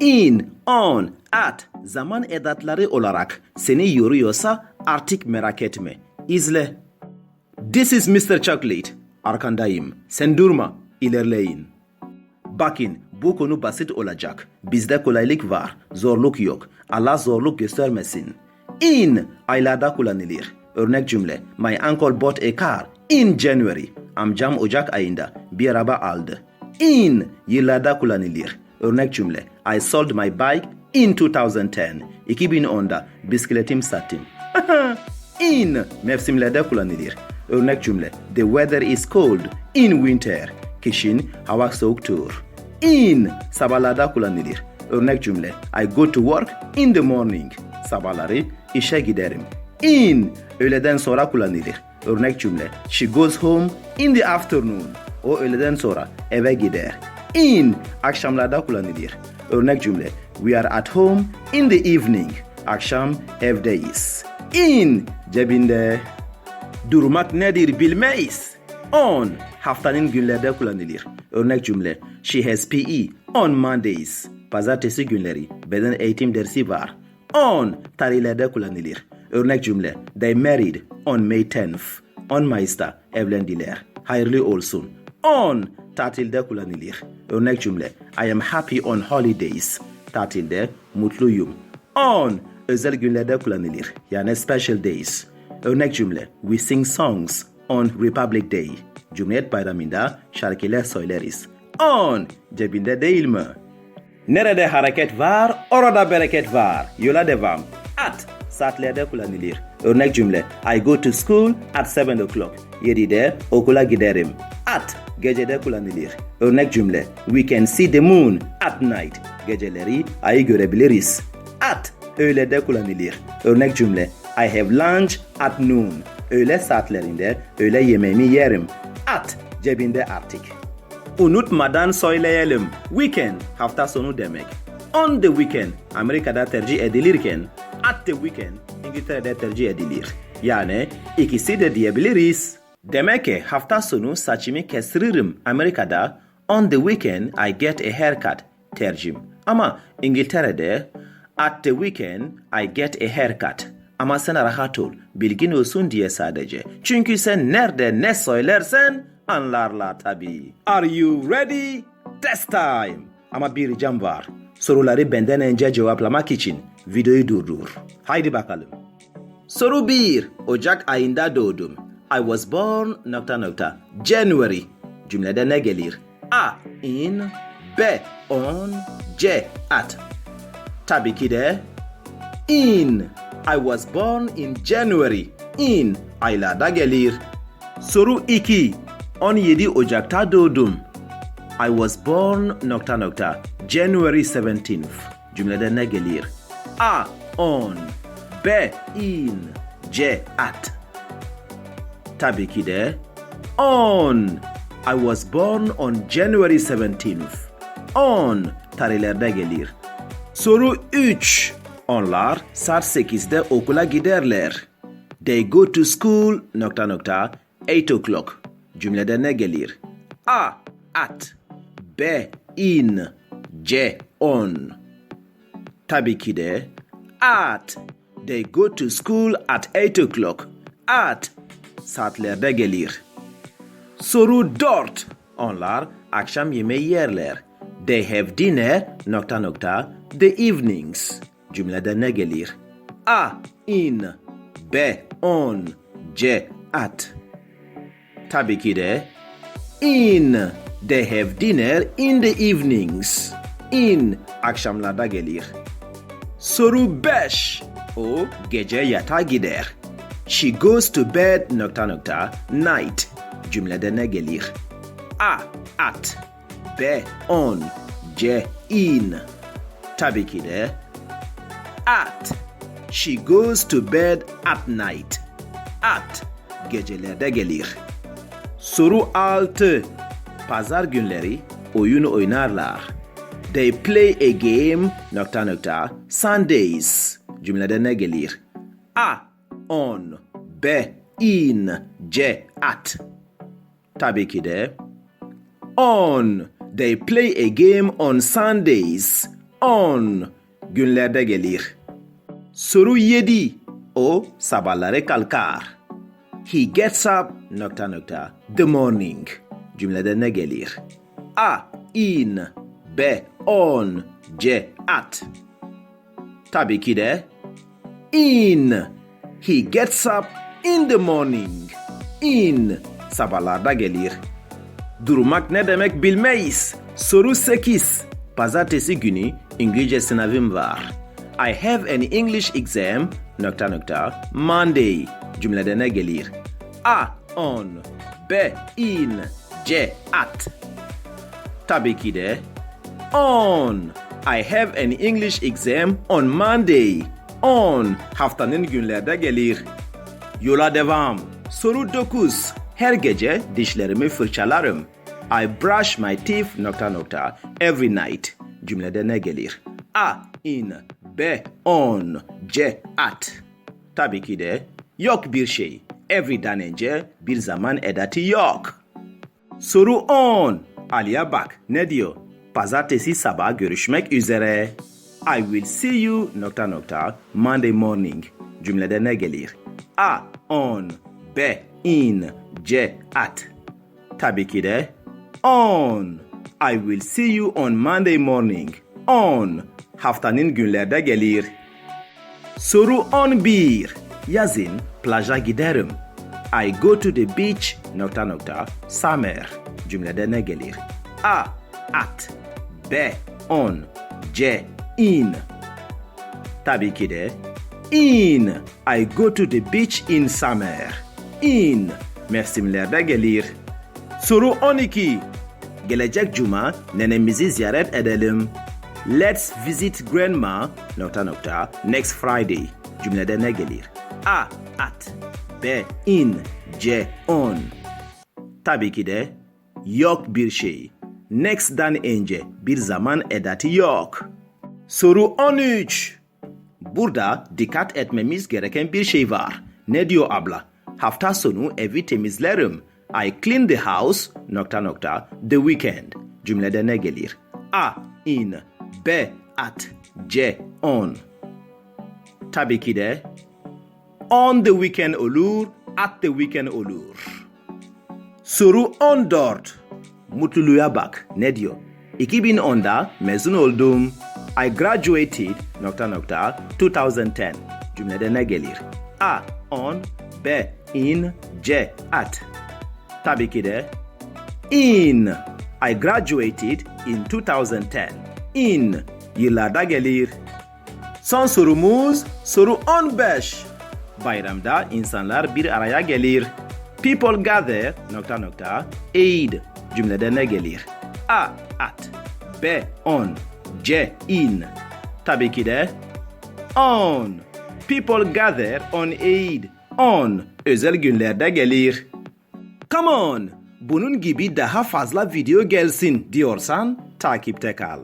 in, on, at zaman edatları olarak seni yoruyorsa artık merak etme. İzle. This is Mr. Chocolate. Arkandayım. Sen durma. İlerleyin. Bakın bu konu basit olacak. Bizde kolaylık var. Zorluk yok. Allah zorluk göstermesin. In aylarda kullanılır. Örnek cümle. My uncle bought a car in January. Amcam Ocak ayında bir araba aldı. In yıllarda kullanılır. Örnek cümle. I sold my bike in 2010. 2010'da bisikletimi sattım. in mevsimlerde kullanılır. Örnek cümle. The weather is cold in winter. Kışın hava soğuktur. In sabahlarda kullanılır. Örnek cümle. I go to work in the morning. Sabahları işe giderim. In öğleden sonra kullanılır. Örnek cümle. She goes home in the afternoon. O öğleden sonra eve gider. In akşamlarda kullanılır. Örnek cümle. We are at home in the evening. Akşam evdeyiz. In cebinde. Durmak nedir bilmeyiz. On haftanın günlerde kullanılır. Örnek cümle. She has PE on Mondays. Pazartesi günleri beden eğitim dersi var. On tarihlerde kullanılır. Örnek cümle. They married on May 10th. 10 Mayıs'ta evlendiler. Hayırlı olsun. On tatilde kullanılır. Örnek cümle. I am happy on holidays. Tatilde mutluyum. On özel günlerde kullanılır. Yani special days. Örnek cümle. We sing songs on Republic Day. Cumhuriyet Bayramı'nda şarkılar söyleriz. On cebinde değil mi? Nerede hareket var, orada bereket var. Yola devam. At saatlerde kullanılır. Örnek cümle. I go to school at 7 o'clock. 7'de okula giderim. At gecede kullanılır. Örnek cümle. We can see the moon at night. Geceleri ayı görebiliriz. At öğlede kullanılır. Örnek cümle. I have lunch at noon. Öğle saatlerinde öğle yemeğimi yerim. At cebinde artık. Unutmadan söyleyelim. Weekend hafta sonu demek. On the weekend Amerika'da tercih edilirken at the weekend İngiltere'de tercih edilir. Yani ikisi de diyebiliriz. Demek ki hafta sonu saçımı kestiririm Amerika'da on the weekend I get a haircut tercim. Ama İngiltere'de at the weekend I get a haircut. Ama sen rahat ol. Bilgin olsun diye sadece. Çünkü sen nerede ne söylersen anlarlar tabii. Are you ready? Test time. Ama bir ricam var. Soruları benden önce cevaplamak için videoyu durdur. Haydi bakalım. Soru 1. Ocak ayında doğdum. I was born nokta nokta. January. Cümlede ne gelir? A. In. B. On. C. At. Tabii ki de in. I was born in January. In aylarda gelir. Soru 2. 17 Ocak'ta doğdum. I was born nokta nokta January 17th. Cümlede ne gelir? A. On. B. In. C. At. Tabii ki de on. I was born on January 17th. On tarihlerde gelir. Soru 3. Onlar saat 8'de okula giderler. They go to school nokta nokta 8 o'clock. Cümlede ne gelir? A. At. B. In. C. On. Tabii ki de at. They go to school at 8 o'clock. At saatlerde gelir. Soru 4. Onlar akşam yemeği yerler. They have dinner nokta nokta the evenings. Cümlede ne gelir? A. In. B. On. C. At. Tabii ki de in. They have dinner in the evenings. In akşamlarda gelir. Soru 5. O gece yatağa gider. She goes to bed nokta nokta night. Cümlede ne gelir? A. At. B. On. C. In. Tabii ki de at. She goes to bed at night. At gecelerde gelir. Soru 6. Pazar günleri oyun oynarlar. They play a game nokta nokta Sundays. Cümlede ne gelir? A. On. B. In. C. At. Tabii ki de on. They play a game on Sundays. on günlerde gelir. Soru 7. O sabahları kalkar. He gets up nokta nokta the morning cümlede ne gelir? A. In B. On C. At Tabii ki de in. He gets up in the morning. In sabahlarda gelir. Durmak ne demek bilmeyiz. Soru 8. Pazartesi günü İngilizce sınavım var. I have an English exam nokta nokta Monday cümlede ne gelir? A. On B. In C. At Tabii ki de on. I have an English exam on Monday. On haftanın günlerde gelir. Yola devam. Soru 9. Her gece dişlerimi fırçalarım. I brush my teeth nokta nokta every night. Cümlede ne gelir? A. In B. On C. At Tabii ki de yok bir şey. Every'den önce bir zaman edatı yok. Soru 10. Ali'ye bak ne diyor? Pazartesi sabah görüşmek üzere. I will see you nokta nokta Monday morning. Cümlede ne gelir? A. On B. In C. At Tabii ki de on. I will see you on Monday morning. On. Haftanın günlerde gelir. Soru 11. Yazın plaja giderim. I go to the beach nokta nokta summer. Cümlede ne gelir? A. At B. On C. In Tabii ki de in. I go to the beach in summer. In mevsimlerde gelir. Soru 12. Gelecek cuma nenemizi ziyaret edelim. Let's visit grandma nokta nokta next Friday. Cümlede ne gelir? A. At B. In C. On Tabii ki de yok bir şey. Next'dan önce bir zaman edatı yok. Soru 13. Burada dikkat etmemiz gereken bir şey var. Ne diyor abla? Hafta sonu evi temizlerim. I clean the house nokta nokta the weekend. Cümlede ne gelir? A. In B. At C. On Tabii ki de on the weekend olur, at the weekend olur. Soru 14. Mutluluğa bak. Ne diyor? 2010'da mezun oldum. I graduated nokta nokta 2010. Cümlede ne gelir? A. On B. In C. At Tabii ki de in. I graduated in 2010. In yıllarda gelir. Son sorumuz soru 15. Bayramda insanlar bir araya gelir. People gather nokta nokta aid cümlede ne gelir? A. At B. On C. In Tabii ki de on. People gather on aid on özel günlerde gelir. Come on! Bunun gibi daha fazla video gelsin diyorsan takipte kal.